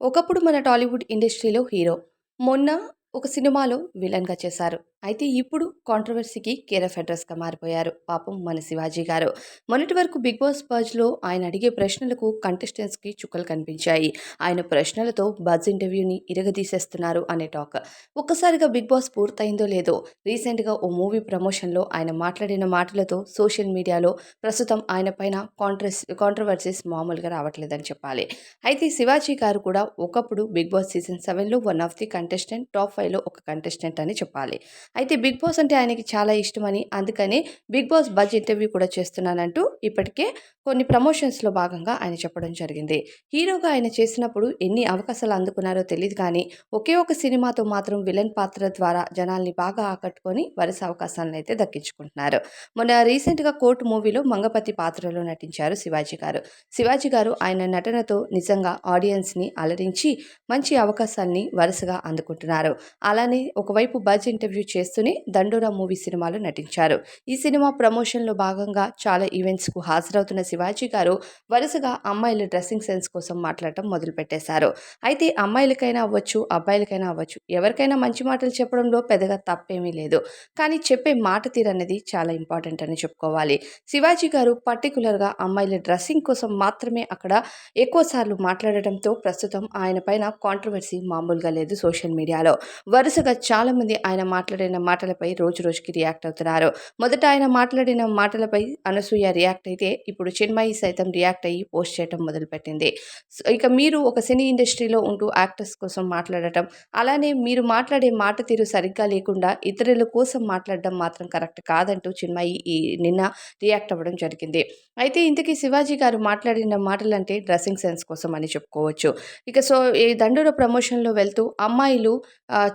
ఒకప్పుడు మన టాలీవుడ్ ఇండస్ట్రీలో హీరో. మొన్న ఒక సినిమాలో విలన్‌గా చేశారు. అయితే ఇప్పుడు కాంట్రవర్సీకి కేర్ ఆఫ్ మారిపోయారు. పాపం మన శివాజీ గారు. మొన్నటి వరకు 'బిగ్ బాస్' బజ్‌లో ఆయన అడిగే ప్రశ్నలకు కంటెస్టెంట్స్‌కి చుక్కలు కనిపించాయి. ఆయన ప్రశ్నలతో బజ్ ఇంటర్వ్యూని ఇరగదీసేస్తున్నారు అనే టాక్. ఒక్కసారిగా 'బిగ్ బాస్' పూర్తయిందో లేదో రీసెంట్‌గా ఓ మూవీ ప్రమోషన్‌లో ఆయన మాట్లాడిన మాటలతో సోషల్ మీడియాలో ప్రస్తుతం ఆయన పైన కాంట్రస్ కాంట్రవర్సీస్ మామూలుగా రావట్లేదని చెప్పాలి. అయితే శివాజీ గారు కూడా ఒకప్పుడు 'బిగ్ బాస్' సీజన్ సెవెన్‌లో one of the contestant top ఫైవ్‌లో ఒక కంటెస్టెంట్ అని చెప్పాలి. అయితే 'బిగ్ బాస్' అంటే ఆయనకి చాలా ఇష్టమని అందుకనే 'బిగ్ బాస్' బజ్ ఇంటర్వ్యూ కూడా చేస్తున్నానంటూ ఇప్పటికే కొన్ని ప్రమోషన్స్‌లో భాగంగా ఆయన చెప్పడం జరిగింది. హీరోగా ఆయన చేసినప్పుడు ఎన్ని అవకాశాలు అందుకున్నారో తెలియదు కానీ ఒకే ఒక సినిమాతో మాత్రం విలన్ పాత్ర ద్వారా జనాల్ని బాగా ఆకట్టుకొని వరుస అవకాశాలనైతే దక్కించుకుంటున్నారు. మొన్న రీసెంట్‌గా కోర్టు మూవీలో మంగపతి పాత్రలో నటించారు శివాజీ గారు. శివాజీ గారు ఆయన నటనతో నిజంగా ఆడియన్స్‌ని అలరించి మంచి అవకాశాల్ని వరుసగా అందుకుంటున్నారు. అలానే ఒకవైపు బజ్ ఇంటర్వ్యూ చేస్తూనే 'దండోరా' మూవీ సినిమాలో నటించారు. ఈ సినిమా ప్రమోషన్‌లో భాగంగా చాలా ఈవెంట్స్‌కు హాజరవుతున్న శివాజీ గారు వరుసగా అమ్మాయిల డ్రెస్సింగ్ సెన్స్ కోసం మాట్లాడటం మొదలుపెట్టేశారు. అయితే అమ్మాయిలకైనా అవ్వచ్చు, అబ్బాయిలకైనా అవ్వచ్చు ఎవరికైనా మంచి మాటలు చెప్పడంలో పెద్దగా తప్పేమీ లేదు. కానీ చెప్పే మాట తీరన్నది చాలా ఇంపార్టెంట్ అని చెప్పుకోవాలి. శివాజీ గారు పర్టికులర్గా అమ్మాయిల డ్రెస్సింగ్ కోసం మాత్రమే అక్కడ ఎక్కువ సార్లు మాట్లాడటంతో ప్రస్తుతం ఆయన పైన కాంట్రవర్సీ మామూలుగా లేదు సోషల్ మీడియాలో. వరుసగా చాలామంది ఆయన మాట్లాడే మాట్లాడిన మాటలపై రోజు రోజుకి రియాక్ట్ అవుతున్నారు. మొదట ఆయన మాట్లాడిన మాటలపై అనసూయ రియాక్ట్ అయితే ఇప్పుడు చిన్మయి సైతం రియాక్ట్ అయ్యి పోస్ట్ చేయడం మొదలుపెట్టింది. సో ఇక మీరు ఒక సినీ ఇండస్ట్రీలో ఉంటూ యాక్టర్స్ కోసం మాట్లాడటం, అలానే మీరు మాట్లాడే మాట తీరు సరిగ్గా లేకుండా ఇతరుల కోసం మాట్లాడడం మాత్రం కరెక్ట్ కాదంటూ చిన్మయి ఈ నిన్న రియాక్ట్ అవ్వడం జరిగింది. అయితే ఇంతకీ శివాజీ గారు మాట్లాడిన మాటలంటే డ్రెస్సింగ్ సెన్స్ కోసం అని చెప్పుకోవచ్చు. ఇక సో ఈ దండూర ప్రమోషన్‌లో వెళ్తూ అమ్మాయిలు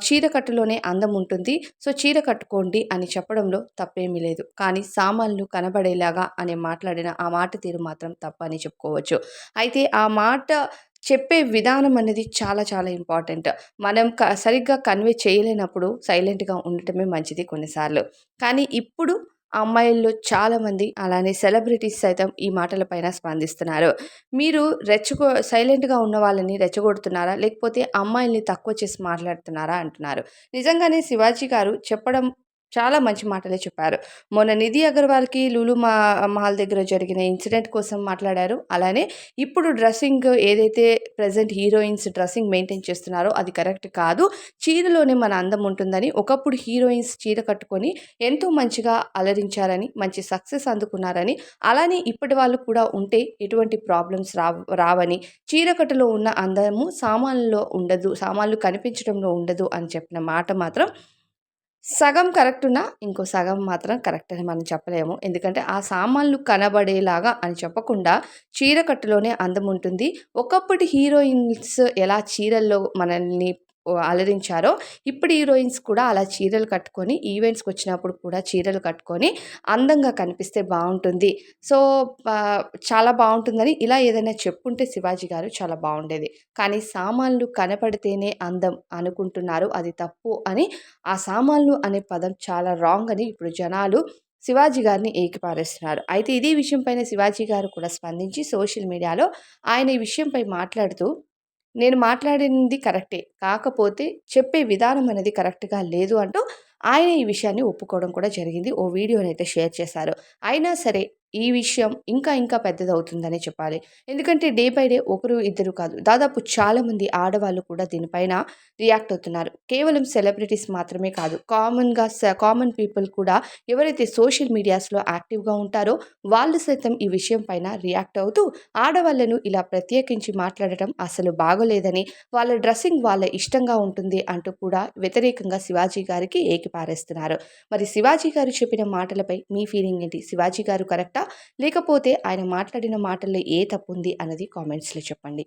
చీరకట్టులోనే చీర కట్టులోనే అందం ఉంటుంది. సో చీర కట్టుకోండి అని చెప్పడంలో తప్పేమీ లేదు. కానీ సామాన్లు కనబడేలాగా అని మాట్లాడిన ఆ మాట తీరు మాత్రం తప్పని చెప్పుకోవచ్చు. అయితే ఆ మాట చెప్పే విధానం అనేది చాలా చాలా ఇంపార్టెంట్. మనం క సరిగ్గా కన్వే చేయలేనప్పుడు సైలెంట్‌గా ఉండటమే మంచిది కొన్నిసార్లు. కానీ ఇప్పుడు అమ్మాయిల్లో చాలామంది అలానే సెలబ్రిటీస్ సైతం ఈ మాటల పైన స్పందిస్తున్నారు. మీరు రెచ్చగొ సైలెంట్‌గా ఉన్న వాళ్ళని రెచ్చగొడుతున్నారా? లేకపోతే అమ్మాయిల్ని తక్కువ చేసి మాట్లాడుతున్నారా? అంటున్నారు. నిజంగానే శివాజీ గారు చెప్పడం చాలా మంచి మాటలే చెప్పారు. మొన్న నిధి అగర్వాల్‌కి లూలు మా మహల్ దగ్గర జరిగిన ఇన్సిడెంట్ కోసం మాట్లాడారు. అలానే ఇప్పుడు డ్రెస్సింగ్ ఏదైతే ప్రెజెంట్ హీరోయిన్స్ డ్రెస్సింగ్ మెయింటైన్ చేస్తున్నారో అది కరెక్ట్ కాదు. చీరలోనే మన అందం ఉంటుందని ఒకప్పుడు హీరోయిన్స్ చీర కట్టుకొని ఎంతో మంచిగా అలరించారని, మంచి సక్సెస్ అందుకున్నారని, అలానే ఇప్పటి వాళ్ళు కూడా ఉంటే ఎటువంటి ప్రాబ్లమ్స్ రావ్ రావని, చీరకట్టులో ఉన్న అందము సామాన్లలో ఉండదు. సామాన్లు కనిపించడంలో ఉండదు అని చెప్పిన మాట మాత్రం సగం కరెక్ట్ ఉన్నా ఇంకో సగం మాత్రం కరెక్ట్ అని మనం చెప్పలేము. ఎందుకంటే ఆ సామాన్లు కనబడేలాగా అని చెప్పకుండా చీర కట్టులోనే అందం ఉంటుంది. ఒకప్పటి హీరోయిన్స్ ఎలా చీరల్లో మనల్ని అలరించారో ఇప్పుడు హీరోయిన్స్ కూడా అలా చీరలు కట్టుకొని ఈవెంట్స్‌కి వచ్చినప్పుడు కూడా చీరలు కట్టుకొని అందంగా కనిపిస్తే బాగుంటుంది సో, చాలా బాగుంటుందని ఇలా ఏదైనా చెప్పుంటే శివాజీ గారు చాలా బాగుండేది కానీ సామాన్లు కనపడితేనే అందం అనుకుంటున్నారు. అది తప్పు అని ఆ సామాన్లు అనే పదం చాలా రాంగ్ అని ఇప్పుడు జనాలు శివాజీ గారిని ఏకిపారేస్తున్నారు. అయితే ఇదే విషయంపైన శివాజీ గారు కూడా స్పందించి సోషల్ మీడియాలో ఆయన ఈ విషయంపై మాట్లాడుతూ నేను మాట్లాడింది కరెక్టే. కాకపోతే చెప్పే విధానం అనేది కరెక్ట్‌గా లేదు అంటూ ఆయన ఈ విషయాన్ని ఒప్పుకోవడం కూడా జరిగింది. ఓ వీడియోనైతే షేర్ చేశారు. అయినా సరే ఈ విషయం ఇంకా ఇంకా పెద్దదవుతుందనే చెప్పాలి. ఎందుకంటే డే బై డే ఒకరు, ఇద్దరు కాదు దాదాపు చాలామంది ఆడవాళ్ళు కూడా దీనిపైన రియాక్ట్ అవుతున్నారు. కేవలం సెలబ్రిటీస్ మాత్రమే కాదు కామన్‌గా స కామన్ పీపుల్ కూడా ఎవరైతే సోషల్ మీడియాస్‌లో యాక్టివ్‌గా ఉంటారో వాళ్ళు సైతం ఈ విషయం పైన రియాక్ట్ అవుతూ ఆడవాళ్ళను ఇలా ప్రత్యేకించి మాట్లాడటం అసలు బాగోలేదని, వాళ్ళ డ్రెస్సింగ్ వాళ్ళ ఇష్టంగా ఉంటుంది అంటూ కూడా వ్యతిరేకంగా శివాజీ గారికి ఏకిపారేస్తున్నారు. మరి శివాజీ గారు చెప్పిన మాటలపై మీ ఫీలింగ్ ఏంటి? శివాజీ గారు కరెక్టా? లేకపోతే ఆయన మాట్లాడిన మాటల్లో ఏ తప్పు ఉంది అన్నది కామెంట్స్‌లో చెప్పండి.